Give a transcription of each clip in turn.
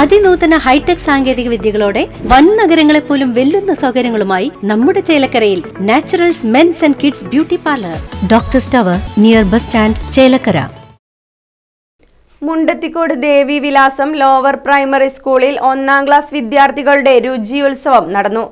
അതിനൂതന hi tech സാങ്കേതിക വിദ്യകളോടെ വൻ നഗരങ്ങളെ പോലും വെല്ലുന്ന സൗകര്യങ്ങളുമായി നമ്മുടെ ചേലക്കരയിൽ naturals men's and kids beauty parlour. Doctor സ്റ്റവർ near bus stand Chelakkara. Mundathikode Devi Vilasam lower primary സ്കൂളിൽ ഒന്നാം ക്ലാസ് വിദ്യാർത്ഥികളുടെ രുചിയുത്സവം നടന്നു.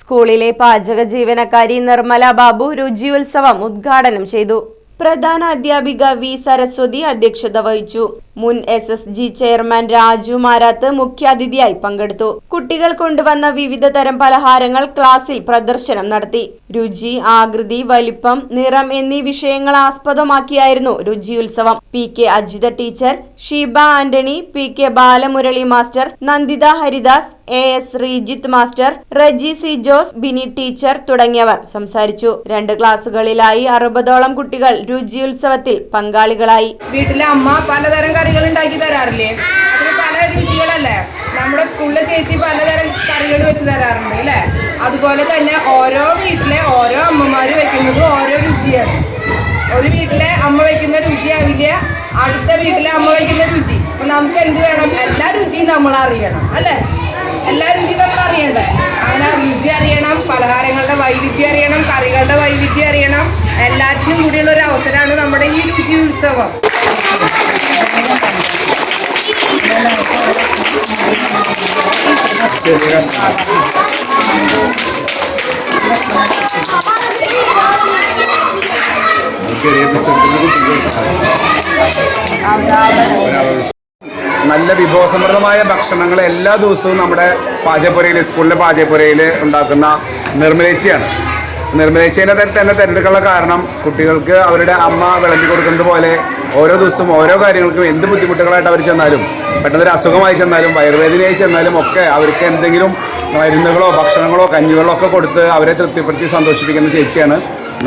സ്കൂളിലെ പാചക ജീവനക്കാരി നിർമ്മല ബാബു രുചിയുത്സവം ഉദ്ഘാടനം ചെയ്തു. പ്രധാന അധ്യാപിക വി സരസ്വതി അധ്യക്ഷത വഹിച്ചു. മുൻ S S G chairman Raju Marath മുഖ്യാതിഥിയായി പങ്കെടുത്തു. കുട്ടികൾ കൊണ്ടുവന്ന വിവിധ തരം പലഹാരങ്ങൾ ക്ലാസ്സിൽ പ്രദർശനം നടത്തി. രുചി ആകൃതി വലിപ്പം നിറം എന്നീ വിഷയങ്ങൾ ആസ്പദമാക്കിയായിരുന്നു രുചി ഉത്സവം P K Ajitha teacher Sheeba Antony P K Balamurali master Nanditha Haridas A S Sreejith master Reji C Jose Bini teacher തുടങ്ങിയവർ സംസാരിച്ചു. രണ്ട് ക്ലാസ്സുകളിലായി അറുപതോളം കുട്ടികൾ രുചിയുത്സവത്തിൽ പങ്കാളികളായി. വീട്ടിലെ അമ്മ പലതരം കറികൾ ഉണ്ടാക്കി തരാറില്ലേ? അതിന് പല രുചികളല്ലേ? നമ്മുടെ സ്കൂളിലെ ചേച്ചി പലതരം കറികൾ വെച്ച് തരാറുണ്ട് അല്ലേ അതുപോലെ തന്നെ ഓരോ വീട്ടിലെ ഓരോ അമ്മമാർ വെക്കുന്നത് ഓരോ രുചിയാണ്. ഒരു വീട്ടിലെ അമ്മ വെക്കുന്ന രുചിയാവില്ല അടുത്ത വീട്ടിലെ അമ്മ വെക്കുന്ന രുചി. അപ്പൊ നമുക്ക് എന്ത് വേണം? എല്ലാ രുചിയും നമ്മൾ അറിയണം അല്ലെ? എല്ലാ രുചിയും നമ്മൾ അറിയണ്ടേ? അങ്ങനെ രുചി അറിയണം പലഹാരങ്ങളുടെ വൈവിധ്യം അറിയണം കറികളുടെ വൈവിധ്യം അറിയണം. എല്ലാറ്റിനും കൂടിയുള്ള ഒരു അവസരമാണ് നമ്മുടെ ഈ രുചി ഉത്സവം. നല്ല വിഭവസമൃദ്ധമായ ഭക്ഷണങ്ങൾ എല്ലാ ദിവസവും നമ്മുടെ പാചകപ്പുരയിൽ സ്കൂളിലെ പാചകപ്പുരയിൽ ഉണ്ടാക്കുന്ന നിർമ്മലേച്ചിയാണ്. നിർമ്മലേച്ചിനെ തന്നെ തിരഞ്ഞെടുക്കാനുള്ള കാരണം കുട്ടികൾക്ക് അവരുടെ അമ്മ വിളമ്പി കൊടുക്കുന്നത് പോലെ ഓരോ ദിവസവും ഓരോ കാര്യങ്ങൾക്കും എന്ത് ബുദ്ധിമുട്ടുകളായിട്ട് അവർ ചെന്നാലും പെട്ടെന്നൊരു അസുഖമായി ചെന്നാലും വയറുവേദനയായി ചെന്നാലും ഒക്കെ അവർക്ക് എന്തെങ്കിലും മരുന്നുകളോ ഭക്ഷണങ്ങളോ കഞ്ഞികളോ ഒക്കെ കൊടുത്ത് അവരെ തൃപ്തിപ്പെടുത്തി സന്തോഷിപ്പിക്കുന്ന ചേച്ചിയാണ്.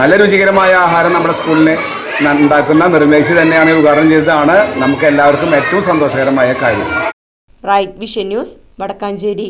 നല്ല രുചികരമായ ആഹാരം നമ്മുടെ സ്കൂളിന് ഉണ്ടാക്കുന്ന നിർമ്മിച്ച് തന്നെയാണ് ഉദ്ഘാടനം ചെയ്തതാണ്. നമുക്ക് എല്ലാവർക്കും ഏറ്റവും സന്തോഷകരമായ കാര്യം. Right vision news Vadakkanchery.